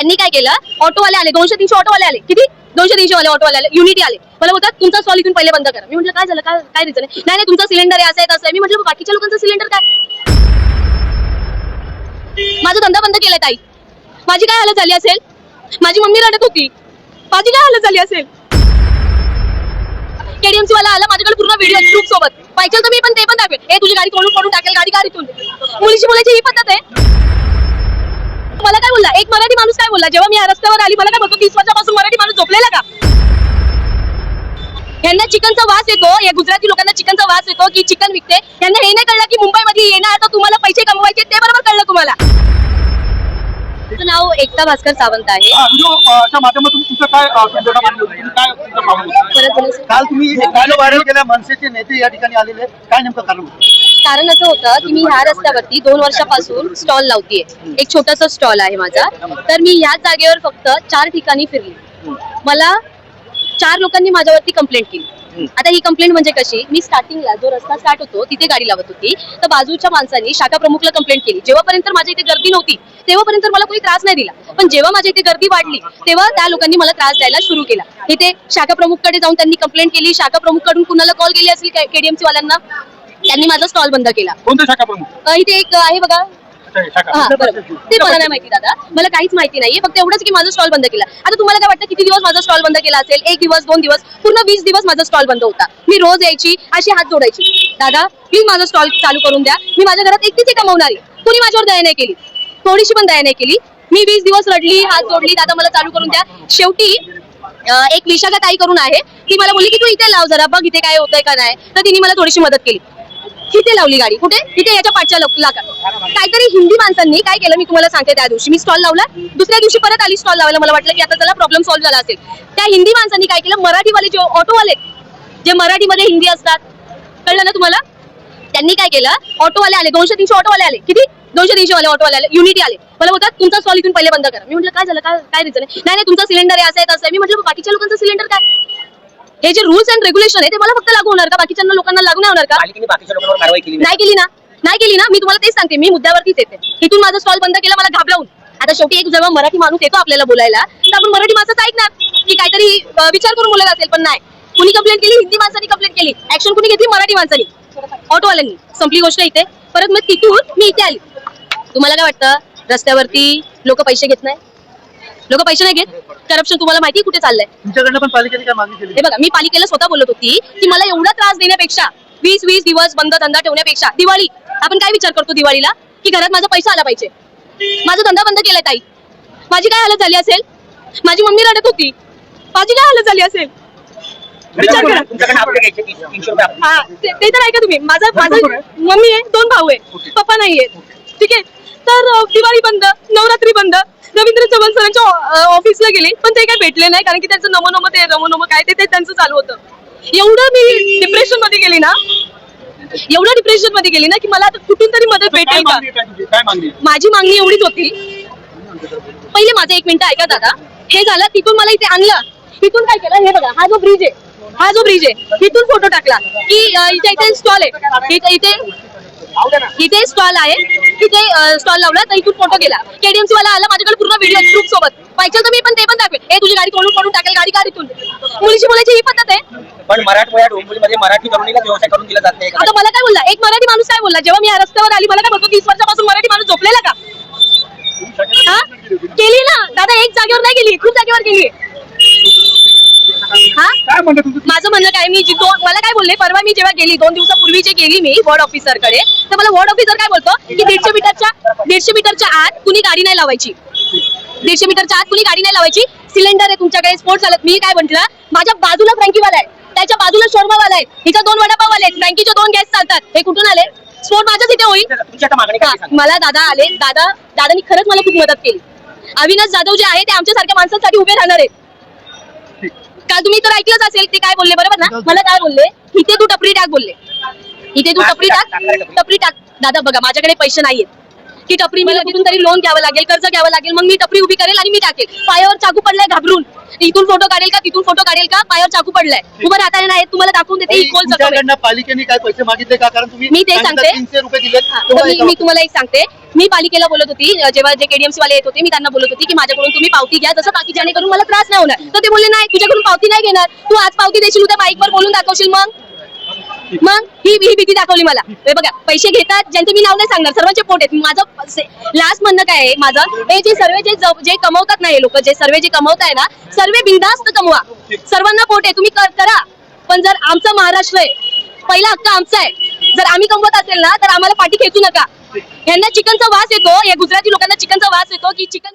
त्यांनी काय केलं? ऑटोवाले आले. दोनशे तीनशे ऑटोवाले आले. किती? दोनशे तीनशे वाले ऑटोवाले आले. युनिटी आले. मला बोलतात तुमचा स्टॉल इथून पहिले बंद करा. मी म्हटलं काय झालं? काय काय रिझन नाही नाही तुमचा सिलेंडर आहे असं आहे तसं आहे. मी म्हटलं बाकीच्या लोकांचा सिलेंडर काय? माझा धंदा बंद केलाय ताई. माझी काय हालत झाली असेल? माझी मम्मी रडत होती. माझी काय हालत झाली असेल? केडीएमसी वाला आला माझ्याकडे पूर्ण व्हिडिओ ग्रुप सोबत. पाहिजे तर मी पण ते पण दाखवेल ए तुझी गाडी कोणून पडून टाकेल गाडी गाडीतून मुलीची मुलाची ही पद्धत आहे. मला काय बोलला? एक मराठी माणूस काय बोलला? जेव्हा मी या रस्त्यावर आली मला काय बोलतो तीस वर्षापासून मराठी माणूस झोपलेला का? यांना चिकनचा वास येतो या गुजराती लोकांना चिकनचा वास येतो की चिकन विकते. यांना हे नाही कळलं की मुंबईमध्ये येणार तर तुम्हाला पैसे कमवायचे ते बरोबर कळलं तुम्हाला. तुझं नाव एकता भास्कर सावंत आहे. हा, माध्यमातून तुमचं काय. काल तुम्ही व्हायरल मनसेचे नेते या ठिकाणी आलेले काय नेमकं कारण होतं? कारण असं होतं की मी ह्या रस्त्यावरती दोन वर्षापासून स्टॉल लावतीये. एक छोटासा स्टॉल आहे माझा. तर मी ह्याच जागेवर फक्त चार ठिकाणी फिरली. मला चार लोकांनी माझ्यावरती कंप्लेंट केली. आता ही कंप्लेंट म्हणजे कशी? मी स्टार्टिंगला जो रस्ता स्टार्ट होतो तिथे गाडी लावत होती. तर बाजूच्या माणसांनी शाखा प्रमुखला कंप्लेंट केली. जेव्हापर्यंत माझ्या इथे गर्दी नव्हती तेव्हापर्यंत मला कोणी त्रास नाही दिला. पण जेव्हा माझ्या इथे गर्दी वाढली तेव्हा त्या लोकांनी मला त्रास द्यायला सुरू केला. इथे शाखा प्रमुखकडे जाऊन त्यांनी कंप्लेंट केली. शाखा प्रमुखकडून कुणाला कॉल केली असेल केडीएमसी वाल्यांना? त्यांनी माझा स्टॉल बंद केला. कोणत्या शाखा प्रमुख? अ, इथे एक आहे बघा. हे हा बरोबर. ते मला नाही माहिती दादा. मला काहीच माहिती नाहीये. फक्त एवढंच की माझा स्टॉल बंद केला. आता तुम्हाला काय वाटतं किती दिवस माझा स्टॉल बंद केला असेल? एक दिवस दोन दिवस पूर्ण वीस दिवस माझा स्टॉल बंद होता. मी रोज यायची अशी हात जोडायची. दादा प्लीज माझा स्टॉल चालू करून द्या. मी माझ्या घरात एकटीच कमवणारी कुणी माझ्यावर दया नाही केली? थोडीशी पण दया नाही केली. मी वीस दिवस रडली हात जोडली दादा मला चालू करून द्या. शेवटी एक विशाखा ताई करून आहे. ती मला बोलली की तू इथे लाव जरा बघ इथे काय होतंय का नाही. तर तिने मला थोडीशी मदत केली. तिथे लावली गाडी. कुठे? तिथे याच्या पाठच्या लाका. काहीतरी हिंदी माणसांनी काय केलं मी तुम्हाला सांगते त्या दिवशी. मी स्टॉल लावला. दुसऱ्या दिवशी परत आली स्टॉल लावायला. मला वाटलं की आता त्याला प्रॉब्लेम सॉल्व्ह झाला असेल. त्या हिंदी माणसांनी काय केलं मराठीवाले जे ऑटोवाले जे मराठीमध्ये हिंदी असतात कळलं ना तुम्हाला? त्यांनी काय केलं? ऑटोवाले आले. दोनशे तीनशे ऑटोवाले आले. किती? दोनशे तीनशे वाले ऑटोवाले आले. युनिटी आले. मला बोलतात तुमचा स्टॉल इथून पहिले बंद करा. मी म्हटलं काय झालं? काय काय रिझन आहे? नाही नाही तुमचा सिलेंडर आहे असं आहे तसं आहे. मी म्हटलं बाकीच्या लोकांचं सिलेंडर काय? हे जे रूल्स अँड रेग्युलेशन आहे ते मला फक्त लागू होणार का? बाकीच्या लोकांना लागू नाही होणार का? पालिकेने बाकीच्या लोकांवर कारवाई केली नाही. केली ना? नाही केली ना? मी तुम्हाला तेच सांगते. मी मुद्द्यावरतीच येते. इथून माझा स्टॉल बंद केला मला घाबरवून. आता शेवटी एक जेव्हा मराठी माणूस येतो आपल्याला बोलायला तर आपण मराठी माणसाचं ऐकणार. की काहीतरी अं, विचार करून बोलत असेल पण नाही. कुणी कंप्लेंट केली? हिंदी माणसांनी कंप्लेंट केली. ऍक्शन कुणी घेतली? मराठी माणसानी. ऑटोवाल्यांनी संपली गोष्ट इथे. परत मग तिथून मी इथे आली. तुम्हाला काय वाटतं? रस्त्यावरती लोक पैसे घेत नाही लोक पैसे नाही घेत? करप्शन तुम्हाला माहिती कुठे चाललंय? पण पालिकेने काय मागणी केली? हे बघा मी पालिकेला स्वतः बोलत होती की मला एवढा त्रास देण्यापेक्षा वीस वीस दिवस बंद धंदा ठेवण्यापेक्षा दिवाळी आपण काय विचार करतो दिवाळीला? की घरात माझा पैसा आला पाहिजे. माझा धंदा बंद केलाय ताई. माझी काय हालत झाली असेल? माझी मम्मी रडत होती. माझी काय हालत झाली असेल? विचार करा. हा ते ते तर ऐका तुम्ही. माझा माझा मम्मी आहे दोन भाऊ आहे. पप्पा नाहीये. ठीक आहे? तर अं, दिवाळी बंद नवरात्री बंद. रवींद्र चव्हाण सरांच्या अं, ऑफिसला गेली पण ते काय भेटले नाही कारण की त्यांचं नमो नमो ते रमो नमो काय ते ते त्यांचं चालू होतं. एवढं मी डिप्रेशनमध्ये गेली ना एवढं डिप्रेशनमध्ये गेली ना की मला आता कुठून तरी मदत भेटेल का? काय मागणी? माझी मागणी एवढीच होती. पहिले माझं एक मिनिट ऐका दादा. हे झालं तिथून मला इथे आणलं. तिथून काय केलं? हे बघा हा जो ब्रिज आहे हा जो ब्रिज आहे इथून फोटो टाकला. की इथे इथे स्टॉल आहे. इथे इथे स्टॉल आहे. इथे स्टॉल लावला तर इथून फोटो गेला. केडीएमसी वाला आला माझ्याकडे पूर्ण व्हिडिओ ग्रुप सोबत. पाहिजे तर मी पण ते पण दाखवेल ए तुझी गाडी तोडून पडून टाकेल गाडी गाडीतून मुलीची मुलाची ही पद्धत आहे. पण मराठवाड्या डोंबिवलीमध्ये मराठी तरुणीला व्यवसाय करून दिला जात नाही आता मला काय बोलला? एक मराठी माणूस काय बोलला? जेव्हा मी या रस्त्यावर आली मला काय बोलतो? तीस वर्षापासून मराठी माणूस झोपलेला का? हा? केली ना? दादा एक जागेवर नाही गेली खूप जागेवर गेली. हा? काय माझं म्हणणं काय मी जी दोन मला काय बोलले परवा मी जेव्हा गेली दोन दिवसापूर्वी जे गेली मी वॉर्ड ऑफिसरकडे तर मला वॉर्ड ऑफिसर काय बोलतो की दीडशे मीटरच्या दीडशे मीटरच्या आत कुणी गाडी नाही लावायची. दीडशे मीटरच्या आत कुणी गाडी नाही लावायची. सिलेंडर आहे तुमच्याकडे स्पोर्ट चालत मी काय म्हटलं माझ्या बाजूला फ्रँकीवाला आहे. त्याच्या बाजूला शोरमावाला आहे. हिच्या दोन वडापाव आले फ्रँकीचे दोन गॅस चालतात. हे कुठून आले? स्पोर्ट माझ्याच इथे होईल. मला दादा आले. दादा दादानी खरंच मला खूप मदत केली. अविनाश जाधव जे आहे ते आमच्यासारख्या माणसांसाठी उभे राहणार आहेत. तुम्ही तर ऐकलंच असेल ते काय बोलले बरोबर ना? मला काय बोलले? इथे तू टपरी टाक बोलले. इथे तू टपरी टाक. टपरी टाक. दादा बघा माझ्याकडे पैसे नाहीयेत. की टपरी मला कुठून तरी लोन घ्यावं लागेल कर्ज घ्यावं लागेल मग मी टपरी उभी करेल आणि मी टाकेल. पायावर चाकू पडलाय घाबरून. इथून फोटो काढेल का? तिथून फोटो काढेल का? पायावर चाकू पडलाय. उभं राहता नाही. तुम्हाला दाखवून देते ही खोल जखम आहे. तुमच्याकडनं पालिकेने काय पैसे मागितले का? कारण तुम्ही मी ते सांगितलं सांगते. तीनशे रुपये दिले तर मी मी तुम्हाला एक सांगते. मी पालिकेला बोलत होती अं, जेव्हा जे केडीएमसी वाले येत होते मी त्यांना बोलत होती की माझ्याकडून तुम्ही पावती घ्या. जसं बाकी जेणेकरून मला त्रास नाही होणार. तर ते बोलले नाही तुझ्याकडून पावती नाही घेणार. तू आज पावती देशील उद्या बाईकवर बोलून दाखवशील मग. मग ही ही भीती दाखवली मला. हे बघा पैसे घेतात ज्यांचे मी नाव नाही सांगणार सर्वांचे पोट आहेत. माझं लास्ट म्हणणं काय आहे? माझं हे जे सर्व जे ज- जे कमवतात ना हे लोक जे सर्व जे कमवत आहे ना सर्व बिंदास्त कमवा. सर्वांना पोट आहे तुम्ही कर- करा. पण जर आमचा महाराष्ट्र आहे पहिला हक्क आमचा आहे. जर आम्ही कमवत असेल ना तर आम्हाला पाठी खेचू नका. यांना चिकनचा वास येतो या गुजराती लोकांना चिकनचा वास येतो की चिकन